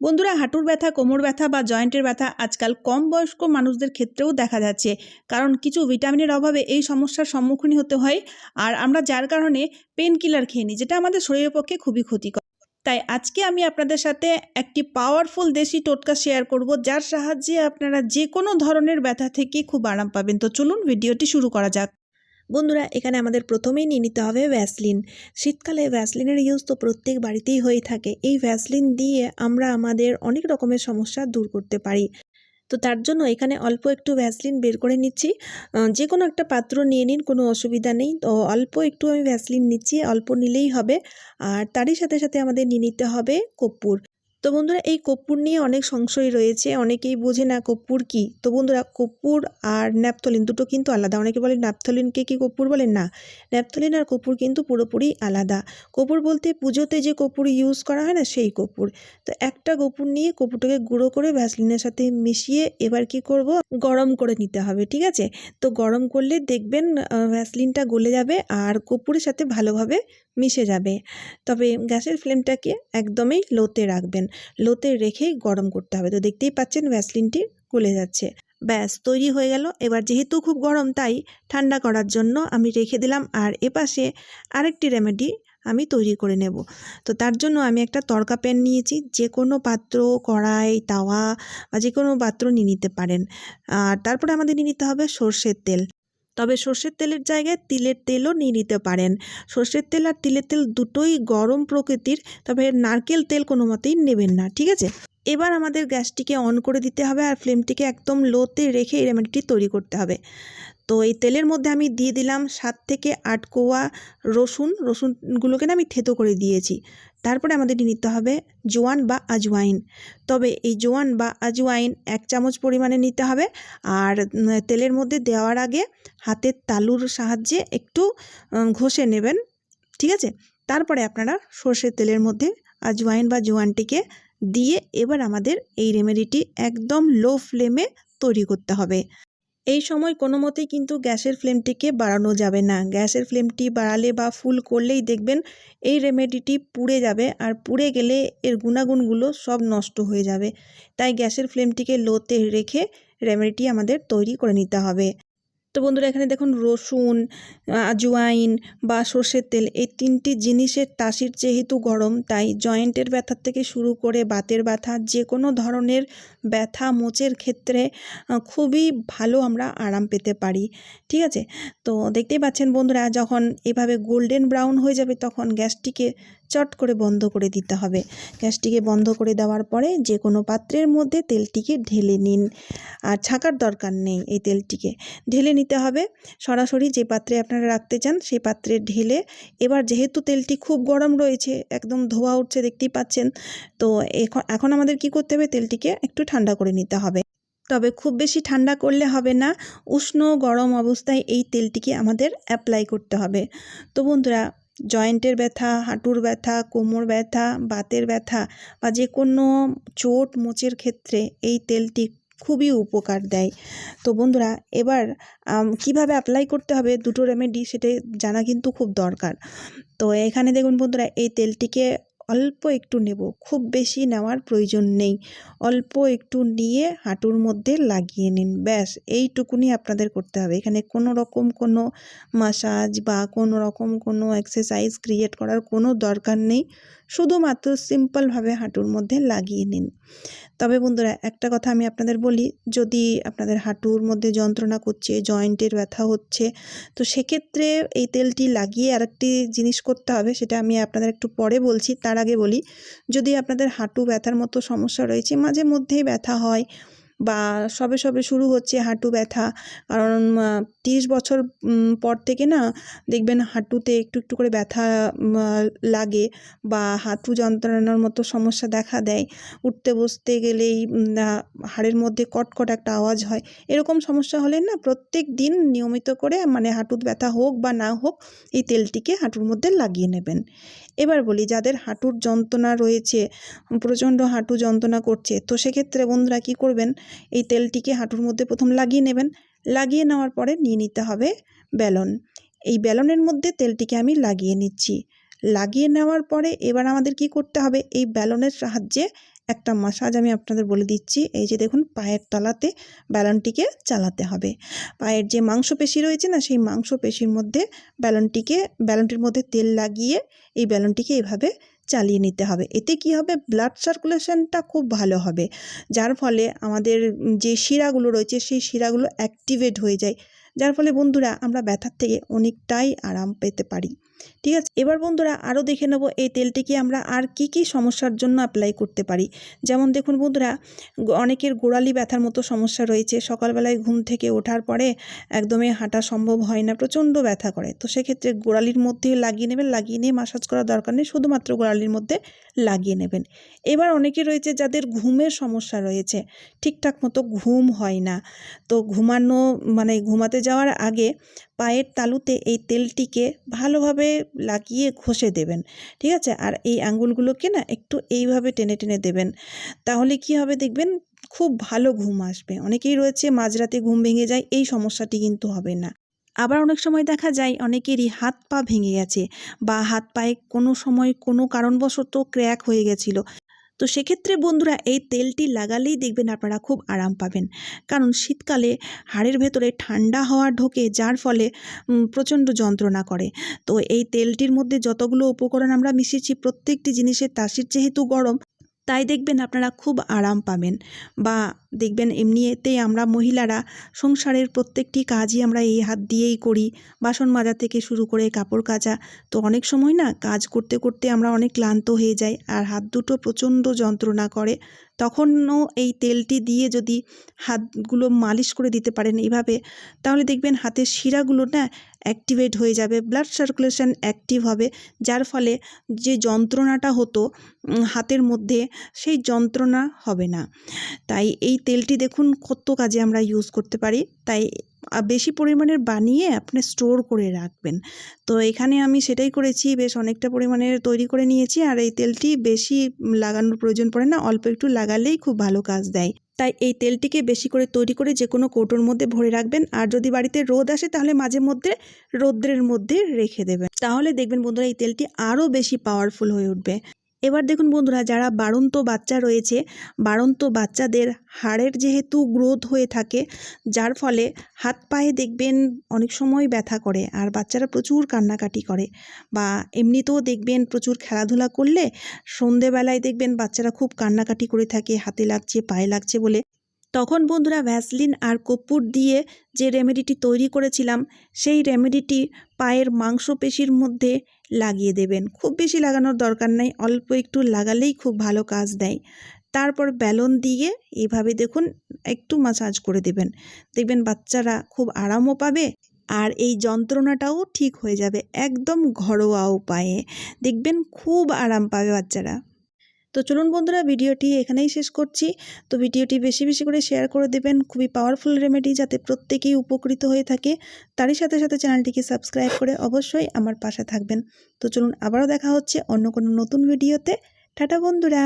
বন্ধুরা, হাঁটুর ব্যথা, কোমর ব্যথা বা জয়েন্টের ব্যথা আজকাল কম বয়স্ক মানুষদের ক্ষেত্রেও দেখা যাচ্ছে। কারণ কিছু ভিটামিনের অভাবে এই সমস্যার সম্মুখীন হতে হয়। আর আমরা যার কারণে পেন কিলার খেয়ে নিই, যেটা আমাদের শরীরের পক্ষে খুবই ক্ষতিকর। তাই আজকে আমি আপনাদের সাথে একটি পাওয়ারফুল দেশি টোটকা শেয়ার করব, যার সাহায্যে আপনারা যে কোনো ধরনের ব্যথা থেকে খুব আরাম পাবেন। তো চলুন, ভিডিওটি শুরু করা যাক। বন্ধুরা, এখানে আমাদের প্রথমেই নিয়ে নিতে হবে ভ্যাসলিন শীতকালে ভ্যাসলিনের ইউজ তো প্রত্যেক বাড়িতেই হয়ে থাকে। এই ভ্যাসলিন দিয়ে আমরা আমাদের অনেক রকমের সমস্যা দূর করতে পারি। তো তার জন্য এখানে অল্প একটু ভ্যাসলিন বের করে নিচ্ছি। যে কোনো একটা পাত্র নিয়ে নিন, কোনো অসুবিধা নেই। তো অল্প একটু আমি ভ্যাসলিন নিচ্ছি, অল্প নিলেই হবে। আর তারই সাথে সাথে আমাদের নিয়ে নিতে হবে কর্পূর। তো বন্ধুরা এই কর্পূর নিয়ে অনেক সংশয় রয়েছে, অনেকেই বোঝে না কর্পূর কি। তো বন্ধুরা কর্পূর আর ন্যাপথলিন দুটো কিন্তু আলাদা। অনেকে বলে ন্যাপথলিনকে কি কর্পূর বলেন না, ন্যাপথলিন আর কর্পূর কিন্তু পুরোপুরি আলাদা। কর্পূর বলতে পুজোতে যে কর্পূর ইউজ করা হয় না, সেই কর্পূর। তো একটা কর্পূর নিয়ে কর্পূরটাকে গুঁড়ো করে ভ্যাসলিনের সাথে মিশিয়ে এবার কি করব? গরম করে নিতে হবে, ঠিক আছে? তো গরম করলে দেখবেন ভ্যাসলিনটা গলে যাবে আর কর্পূরের সাথে ভালোভাবে মিশে যাবে। তবে গ্যাসের ফ্লেমটাকে একদমই লোতে রাখবেন। লোতে রেখেই গরম করতে হবে। তো দেখতেই পাচ্ছেন ভ্যাসলিনটি গলে যাচ্ছে। ব্যাস, তৈরি হয়ে গেল। এবার যেহেতু খুব গরম, তাই ঠান্ডা করার জন্য আমি রেখে দিলাম। আর এপাশে আরেকটি রেমেডি আমি তৈরি করে নেব। তো তার জন্য আমি একটা তড়কা প্যান নিয়েছি। যে কোনো পাত্র, কড়াই, তাওয়া বা যে কোনো পাত্র নিয়ে নিতে পারেন। আর তারপরে আমাদের নিয়ে নিতে হবে সর্ষের তেল। তবে সর্ষের তেলের জায়গায় তিলের তেলও নিয়ে নিতে পারেন। সর্ষের তেল আর তিলের তেল দুটোই গরম প্রকৃতির, তবে নারকেল তেল কোনো মতেই নেবেন না, ঠিক আছে? এবার আমাদের গ্যাসটিকে অন করে দিতে হবে আর ফ্লেমটিকে একদম লোতে রেখে এই রেমেডিটি তৈরি করতে হবে। তো এই তেলের মধ্যে আমি দিয়ে দিলাম সাত থেকে আট কোয়া রসুন, রসুনগুলোকে না আমি থেতো করে দিয়েছি। তারপরে আমাদের নিতে হবে জোয়ান বা আজওয়াইন। তবে এই জোয়ান বা আজওয়াইন এক চামচ পরিমাণে নিতে হবে আর তেলের মধ্যে দেওয়ার আগে হাতের তালুর সাহায্যে একটু ঘষে নেবেন, ঠিক আছে? তারপরে আপনারা সর্ষের তেলের মধ্যে আজওয়াইন বা জোয়ানটিকে দিয়ে এবার আমাদের এই রেমেডিটি একদম লো ফ্লেমে তৈরি করতে হবে। এই সময় কোনো মতেই কিন্তু গ্যাসের ফ্লেমটিকে বাড়ানো যাবে না। গ্যাসের ফ্লেমটি বাড়ালে বা ফুল করলেই দেখবেন এই রেমেডিটি পুড়ে যাবে আর পুড়ে গেলে এর গুণাগুণগুলো সব নষ্ট হয়ে যাবে। তাই গ্যাসের ফ্লেমটিকে লোতে রেখে রেমেডিটি আমাদের তৈরি করে নিতে হবে। তো বন্ধুরা এখানে দেখুন রসুন আজওয়াইন বা সর্ষের তেল এই তিনটি জিনিসের তাসির যেহেতু গরম, তাই জয়েন্টের ব্যথার থেকে শুরু করে বাতের ব্যথা যে কোনো ধরনের ব্যথা মোচের ক্ষেত্রে খুবই ভালো আমরা আরাম পেতে পারি। ঠিক আছে? তো দেখতেই পাচ্ছেন বন্ধুরা যখন এভাবে গোল্ডেন ব্রাউন হয়ে যাবে, তখন গ্যাসটিকে চট করে বন্ধ করে দিতে হবে। গ্যাসটিকে বন্ধ করে দেওয়ার পরে যে কোনো পাত্রের মধ্যে তেলটিকে ঢেলে নিন। আর ছাকার দরকার নেই এই তেলটিকে। ঢেলে নিতে হবে। সরাসরি যে পাত্রে আপনারা রাখতে চান সেই পাত্রে ঢেলে এবার যেহেতু তেলটি খুব গরম রয়েছে, একদম ধোয়া উঠছে দেখতেই পাচ্ছেন, তো এখন আমাদের কি করতে হবে? তেলটিকে একটু ঠান্ডা করে নিতে হবে। তবে খুব বেশি ঠান্ডা করলে হবে না। উষ্ণ গরম অবস্থায় এই তেলটিকে আমাদের অ্যাপ্লাই করতে হবে। তো বন্ধুরা জয়েন্টের ব্যথা, হাঁটুর ব্যথা, কোমর ব্যথা, বাতের ব্যথা বা যে কোনো চোট মোচের ক্ষেত্রে এই তেলটি খুবই উপকার দেয়। তো বন্ধুরা, এবার কীভাবে অ্যাপ্লাই করতে হবে দুটো রেমেডি সেটা জানা কিন্তু খুব দরকার। তো এখানে দেখুন বন্ধুরা, এই তেলটিকে অল্প একটু নেব, খুব বেশি নেওয়ার প্রয়োজন নেই। অল্প একটু নিয়ে হাঁটুর মধ্যে লাগিয়ে নিন, ব্যাস, এইটুকুনি আপনাদের করতে হবে। এখানে কোনো রকম কোনো মাসাজ বা কোনো রকম কোনো এক্সারসাইজ ক্রিয়েট করার কোনো দরকার নেই। শুধুমাত্র সিম্পলভাবে হাঁটুর মধ্যে লাগিয়ে নিন। তবে বন্ধুরা, একটা কথা আমি আপনাদের বলি, যদি আপনাদের হাঁটুর মধ্যে যন্ত্রণা করছে, জয়েন্টের ব্যথা হচ্ছে, তো সেক্ষেত্রে এই তেলটি লাগিয়ে আরেকটি জিনিস করতে হবে, সেটা আমি আপনাদের একটু পরে বলছি, তার আগে বলি, যদি আপনাদের হাঁটু ব্যথার মতো সমস্যা রয়েছে, মাঝে মধ্যেই ব্যথা হয় বা সবে সবে শুরু হচ্ছে হাঁটু ব্যথা। কারণ তিরিশ বছর পর থেকে না দেখবেন হাঁটুতে একটু একটু করে ব্যথা লাগে বা হাঁটু যন্ত্রণার মতো সমস্যা দেখা দেয়। উঠতে, বসতে গেলেই হাড়ের মধ্যে কটকট একটা আওয়াজ হয়। এরকম সমস্যা হলে না প্রত্যেক দিন নিয়মিত করে মানে হাঁটুর ব্যথা হোক বা না হোক এই তেলটিকে হাঁটুর মধ্যে লাগিয়ে নেবেন। এবার বলি যাদের হাঁটুর যন্ত্রণা রয়েছে, প্রচণ্ড হাঁটু যন্ত্রণা করছে, তো সেক্ষেত্রে বন্ধুরা কী করবেন? এই তেলটিকে হাঁটুর মধ্যে প্রথম লাগিয়ে নেবেন। লাগিয়ে নেওয়ার পরে নিয়ে নিতে হবে বেলন। এই বেলনের মধ্যে তেলটিকে আমি লাগিয়ে নিচ্ছি। লাগিয়ে নেওয়ার পরে এবার আমাদের কি করতে হবে? এই বেলনের সাহায্যে একটা মাসাজ আমি আপনাদের বলে দিচ্ছি। এই যে দেখুন, পায়ের তলাতে ব্যালনটিকে চালাতে হবে। পায়ের যে মাংসপেশি রয়েছে না, সেই মাংসপেশির মধ্যে ব্যালনটিকে ব্যালনটির মধ্যে তেল লাগিয়ে এই ব্যালনটিকে এভাবে চালিয়ে নিতে হবে। এতে কি হবে? ব্লাড সার্কুলেশনটা খুব ভালো হবে। যার ফলে আমাদের যে শিরাগুলো রয়েছে, সেই শিরাগুলো অ্যাক্টিভেট হয়ে যায়। যার ফলে বন্ধুরা, আমরা ব্যথার থেকে অনেকটাই আরাম পেতে পারি। ঠিক আছে? এবার বন্ধুরা আরও দেখে নেব এই তেলটিকে আমরা আর কি কি সমস্যার জন্য অ্যাপ্লাই করতে পারি। যেমন দেখুন বন্ধুরা অনেকের গোড়ালি ব্যথার মতো সমস্যা রয়েছে। সকালবেলায় ঘুম থেকে ওঠার পরে একদমই হাঁটা সম্ভব হয় না, প্রচণ্ড ব্যথা করে। তো সেক্ষেত্রে গোড়ালির মধ্যে লাগিয়ে নেবেন, লাগিয়ে নিয়ে মাসাজ করার দরকার নেই, শুধুমাত্র গোড়ালির মধ্যে লাগিয়ে নেবেন। এবার অনেকে রয়েছে যাদের ঘুমের সমস্যা রয়েছে, ঠিকঠাক মতো ঘুম হয় না। তো ঘুমানো মানে ঘুমাতে যাওয়ার আগে পায়ের তালুতে এই তেলটিকে ভালোভাবে লাগিয়ে ঘষে দেবেন, ঠিক আছে? আর এই আঙ্গুলগুলোকে না একটু এইভাবে টেনে টেনে দেবেন। তাহলে কি হবে দেখবেন, খুব ভালো ঘুম আসবে। অনেকেই রয়েছে মাঝরাতে ঘুম ভেঙে যায়, এই সমস্যাটি কিন্তু হবে না। আবার অনেক সময় দেখা যায়, অনেকেরই হাত পা ভেঙে গেছে বা হাত পায়ে কোনো সময় কোনো কারণবশত ক্র্যাক হয়ে গেছিল। তো সেক্ষেত্রে বন্ধুরা এই তেলটি লাগালেই দেখবেন আপনারা খুব আরাম পাবেন। কারণ শীতকালে হাড়ের ভেতরে ঠান্ডা হওয়া ঢোকে, যার ফলে প্রচণ্ড যন্ত্রণা করে। তো এই তেলটির মধ্যে যতগুলো উপকরণ আমরা মিশিয়েছি, প্রত্যেকটি জিনিসের তাসির যেহেতু গরম তাই দেখবেন আপনারা খুব আরাম পাবেন। বা দেখবেন এমনিতেই আমরা মহিলারা সংসারের প্রত্যেকটি কাজই আমরা এই হাত দিয়েই করি। বাসন মাজা থেকে শুরু করে কাপড় কাচা। তো অনেক সময় না কাজ করতে করতে আমরা অনেক ক্লান্ত হয়ে যাই। আর হাত দুটো প্রচণ্ড যন্ত্রণা করে। তখনও এই তেলটি দিয়ে যদি হাতগুলো মালিশ করে দিতে পারেন এইভাবে, তাহলে দেখবেন হাতের শিরাগুলো না অ্যাক্টিভেট হয়ে যাবে ব্লাড সার্কুলেশন অ্যাক্টিভ হবে। যার ফলে যে যন্ত্রণাটা হতো হাতের মধ্যে সেই যন্ত্রণা হবে না। তাই এই তেলটি দেখুন কত কাজে আমরা ইউজ করতে পারি। তাই বেশি পরিমাণের বানিয়ে আপনি স্টোর করে রাখবেন। তো এখানে আমি সেটাই করেছি, বেশ অনেকটা পরিমাণের তৈরি করে নিয়েছি। আর এই তেলটি বেশি লাগানোর প্রয়োজন পড়ে না, অল্প একটু লাগালেই খুব ভালো কাজ দেয়। তাই এই তেলটিকে বেশি করে তৈরি করে যে কোনো কৌটোর মধ্যে ভরে রাখবেন। আর যদি বাড়িতে রোদ আসে তাহলে মাঝে মধ্যে রৌদ্রের মধ্যে রেখে দেবেন। তাহলে দেখবেন বন্ধুরা এই তেলটি আরও বেশি পাওয়ারফুল হয়ে উঠবে। এবার দেখুন বন্ধুরা, যারা বাড়ন্ত বাচ্চা রয়েছে, বাড়ন্ত বাচ্চাদের হাড়ের যেহেতু গ্রোথ হয়ে থাকে, যার ফলে হাত পায়ে দেখবেন অনেক সময় ব্যথা করে আর বাচ্চারা প্রচুর কান্নাকাটি করে বা এমনিতেও দেখবেন প্রচুর খেলাধুলা করলে সন্ধেবেলায় দেখবেন বাচ্চারা খুব কান্নাকাটি করে থাকে, হাতে লাগছে, পায়ে লাগছে বলে। তখন বন্ধুরা ভ্যাসলিন আর কর্পূর দিয়ে যে রেমেডিটি তৈরি করেছিলাম, সেই রেমেডিটি পায়ের মাংসপেশির মধ্যে লাগিয়ে দেবেন। খুব বেশি লাগানোর দরকার নাই, অল্প একটু লাগালেই খুব ভালো কাজ দেয়। তারপর ব্যালন দিয়ে এভাবে দেখুন একটু মাসাজ করে দেবেন। দেখবেন বাচ্চারা খুব আরামও পাবে আর এই যন্ত্রণাটাও ঠিক হয়ে যাবে একদম ঘরোয়া উপায়ে। দেখবেন খুব আরাম পাবে বাচ্চারা। তো চলুন বন্ধুরা, ভিডিওটি এখানেই শেষ করছি। তো ভিডিওটি বেশি বেশি করে শেয়ার করে দেবেন। খুবই পাওয়ারফুল রেমেডি যাতে প্রত্যেকেই উপকৃত হয়ে থাকে। তারই সাথে সাথে চ্যানেলটিকে সাবস্ক্রাইব করে অবশ্যই আমার পাশে থাকবেন। তো চলুন আবারও দেখা হচ্ছে অন্য কোনো নতুন ভিডিওতে। টাটা বন্ধুরা!